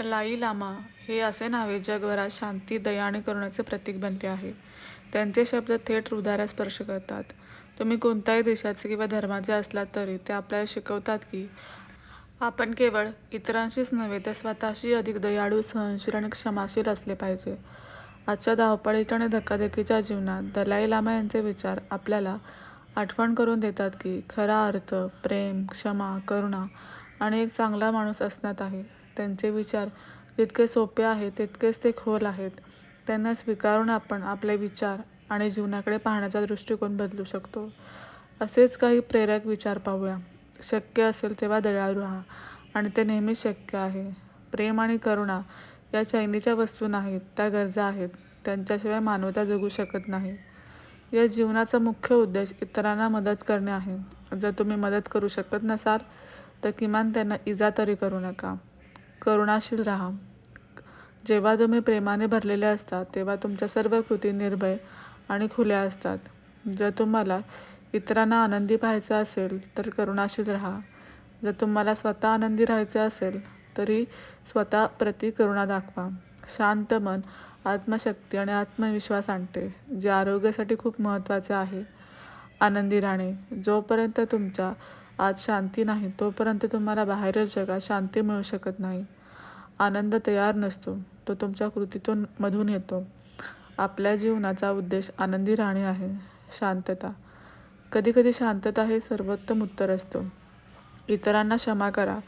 लाई llama हे असे नावे जगभरात शांती, दया आणि करुणाचे प्रतीक बनले आहे. त्यांचे शब्द थेट हृदयाला स्पर्श करतात. तुम्ही कोणत्याही देशाचे किंवा धर्माचे असलात तरी ते आपल्याला शिकवतात की आपण केवळ इतरांशीच नव्हे तर स्वतःशी अधिक दयाळू, सहनशील आणि क्षमाशील असले पाहिजे. आजच्या धावपळीच्या आणि धकाधकीच्या जीवनात दलाई लामा यांचे विचार आपल्याला आठवण करून देतात की खरा अर्थ प्रेम, क्षमा, करुणा आणि एक चांगला माणूस असण्यात आहे. त्यांचे विचार जितके सोपे आहेत तितकेच ते खोल आहेत. त्यांना स्वीकारून आपण आपले विचार आणि जीवनाकडे पाहण्याचा दृष्टिकोन बदलू शकतो. असेच काही प्रेरक विचार पाहूया. शक्य असेल तेव्हा दयाळू राहा आणि ते नेहमीच शक्य आहे. प्रेम आणि करुणा या चैनीच्या वस्तू नाहीत, त्या गरजा आहेत. त्यांच्याशिवाय मानवता जगू शकत नाही. या जीवनाचा मुख्य उद्देश इतरांना मदत करणे आहे. जर तुम्ही मदत करू शकत नसाल तर किमान त्यांना इजा तरी करू नका. करुणाशील राहा. जेव्हा तुम्ही प्रेमाने भरलेले असतात तेव्हा तुमच्या सर्व कृती निर्भय आणि खुल्या असतात. जर तुम्हाला इतरांना आनंदी पाहायचं असेल तर करुणाशील राहा. जर तुम्हाला स्वतः आनंदी राहायचं असेल तरी स्वतःप्रती करुणा दाखवा. शांत मन आत्मशक्ती आणि आत्मविश्वास आणते, जे आरोग्यासाठी खूप महत्त्वाचे आहे. आनंदी राहणे जोपर्यंत तुमच्या आज शांती नाही तोपर्यंत तुम्हाला बाहेरच जगात शांती मिळू शकत नाही. आनंद तयार नसतो, तो तुमच्या कृतीतून मधून येतो. आपल्या जीवनाचा उद्देश आनंदी राहणे आहे. शांतता कधीकधी शांतता हे सर्वोत्तम उत्तर असतो इतरांना क्षमा करा,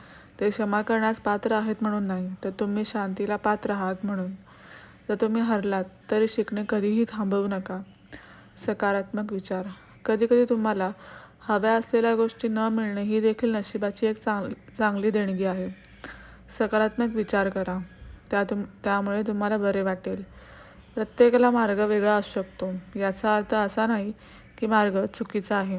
ते क्षमा करण्यास पात्र आहेत म्हणून नाही, तर तुम्ही शांतीला पात्र आहात म्हणून. जर तुम्ही हरलात तरी शिकणे कधीही थांबवू नका. सकारात्मक विचार कधीकधी तुम्हाला हव्या असलेल्या गोष्टी न मिळणे ही देखील नशिबाची एक चांग चांगली देणगी आहे. सकारात्मक विचार करा, त्या तुम त्यामुळे तुम्हाला बरे वाटेल. प्रत्येकाला मार्ग वेगळा असू शकतो, याचा अर्थ असा नाही की मार्ग चुकीचा आहे.